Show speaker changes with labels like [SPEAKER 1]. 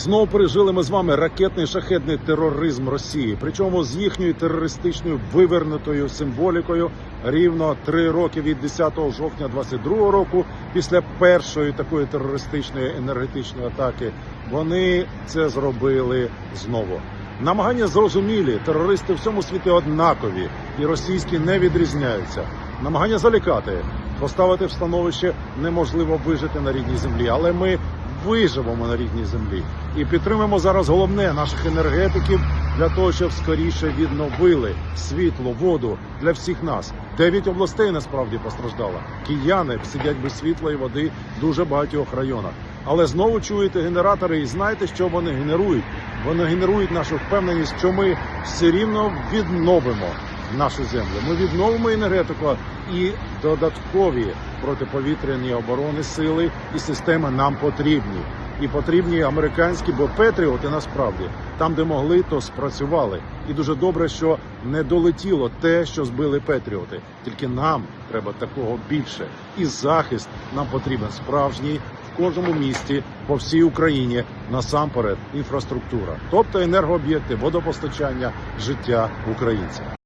[SPEAKER 1] Знову пережили ми з вами ракетний шахетний тероризм Росії, причому з їхньою терористичною вивернутою символікою рівно три роки від 10 жовтня 22 року, після першої такої терористичної енергетичної атаки, вони це зробили знову. Намагання зрозумілі, терористи в всьому світі однакові, і російські не відрізняються. Намагання залякати, поставити в становище неможливо вижити на рідній землі, але ми виживемо на рідній землі і підтримуємо зараз головне наших енергетиків для того, щоб скоріше відновили світло, воду для всіх нас. Дев'ять областей насправді постраждало. Кияни сидять без світла і води в дуже багатьох районах. Але знову чуєте генератори і знаєте, що вони генерують? Вони генерують нашу впевненість, що ми все рівно відновимо нашу землю. Ми відновимо енергетику і додаткові протиповітряні оборони сили і системи нам потрібні. І потрібні американські, бо Петріоти насправді там, де могли, то спрацювали. І дуже добре, що не долетіло те, що збили Петріоти. Тільки нам треба такого більше. І захист нам потрібен справжній в кожному місті по всій Україні насамперед інфраструктура, тобто енергооб'єкти, водопостачання, життя українців.